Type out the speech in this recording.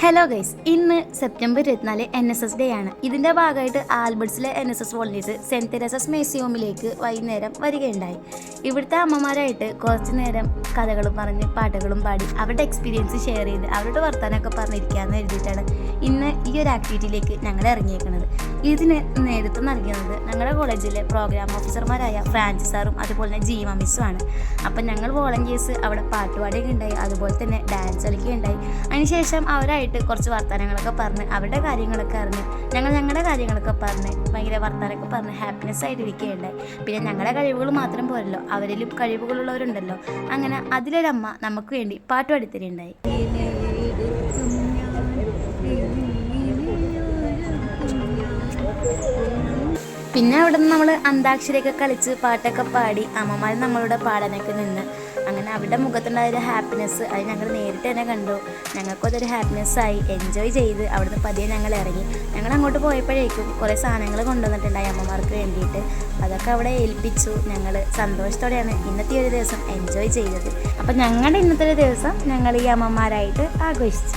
Hello guys ഇന്ന് September ഇരുപത്തിനാല് N S S day ആണ്. ഇതിന്റെ ഭാഗമായിട്ട് ആൽബർട്സിലെ N S S volunteers Saint Teresa's മ്യൂസിയമിലേക്ക് വൈകുന്നേരം വരികയുണ്ടായി. ഇവിടുത്തെ അമ്മമാരായിട്ട് കുറച്ച് നേരം കഥകളും പറഞ്ഞ് പാട്ടുകളും പാടി അവരുടെ എക്സ്പീരിയൻസ് ഷെയർ ചെയ്ത് അവരുടെ വർത്തമാനമൊക്കെ പറഞ്ഞിരിക്കാമെന്ന് എഴുതിയിട്ടാണ് ഇന്ന് ഈ ഒരു ആക്ടിവിറ്റിയിലേക്ക് ഞങ്ങൾ ഇറങ്ങിയേക്കുന്നത്. ഇതിന് നേതൃത്വം നൽകുന്നത് ഞങ്ങളുടെ കോളേജിലെ പ്രോഗ്രാം ഓഫീസർമാരായ ഫ്രാൻസിസ് സാറും അതുപോലെ തന്നെ ജീവ മിസ്സുമാണ് അപ്പം ഞങ്ങൾ വോളണ്ടിയേഴ്സ് അവിടെ പാട്ടുപാടിയൊക്കെ ഉണ്ടായി അതുപോലെ തന്നെ ഡാൻസ് കളിക്കുകയുണ്ടായി. അതിനുശേഷം അവരായിട്ട് കുറച്ച് വർത്തമാനങ്ങളൊക്കെ പറഞ്ഞ് അവരുടെ കാര്യങ്ങളൊക്കെ അറിഞ്ഞ് ഞങ്ങൾ ഞങ്ങളുടെ കാര്യങ്ങളൊക്കെ പറഞ്ഞ് ഭയങ്കര വർത്തമാനമൊക്കെ പറഞ്ഞ് ഹാപ്പിനെസ് ആയിട്ട് ഇരിക്കുകയുണ്ടായി പിന്നെ ഞങ്ങളുടെ കഴിവുകൾ മാത്രം പോരല്ലോ അവരിലും കഴിവുകളുള്ളവരുണ്ടല്ലോ അങ്ങനെ അതിലൊരമ്മ നമുക്ക് വേണ്ടി പാട്ട് പാടിത്തരുണ്ടായി പിന്നെ അവിടെ നിന്ന് നമ്മൾ അന്താക്ഷരിയൊക്കെ കളിച്ച് പാട്ടൊക്കെ പാടി അമ്മമാർ നമ്മളുടെ പാടാനൊക്കെ നിന്ന്. അങ്ങനെ അവിടെ മുഖത്തുണ്ടായ ഒരു ഹാപ്പിനെസ് അത് ഞങ്ങൾ നേരിട്ട് തന്നെ കണ്ടു. ഞങ്ങൾക്കും അതൊരു ഹാപ്പിനെസ് ആയി. എൻജോയ് ചെയ്ത് അവിടുന്ന് പതിയെ ഞങ്ങൾ ഇറങ്ങി. ഞങ്ങൾ അങ്ങോട്ട് പോയപ്പോഴേക്കും കുറേ സാധനങ്ങൾ കൊണ്ടുവന്നിട്ടുണ്ടായി അമ്മമാർക്ക് വേണ്ടിയിട്ട്. അതൊക്കെ അവിടെ ഏൽപ്പിച്ചു. ഞങ്ങൾ സന്തോഷത്തോടെയാണ് ഇന്നത്തെ ഒരു ദിവസം എൻജോയ് ചെയ്തത്. അപ്പം ഞങ്ങളുടെ ഇന്നത്തെ ഒരു ദിവസം ഞങ്ങൾ ഈ അമ്മമാരായിട്ട് ആഘോഷിച്ചു.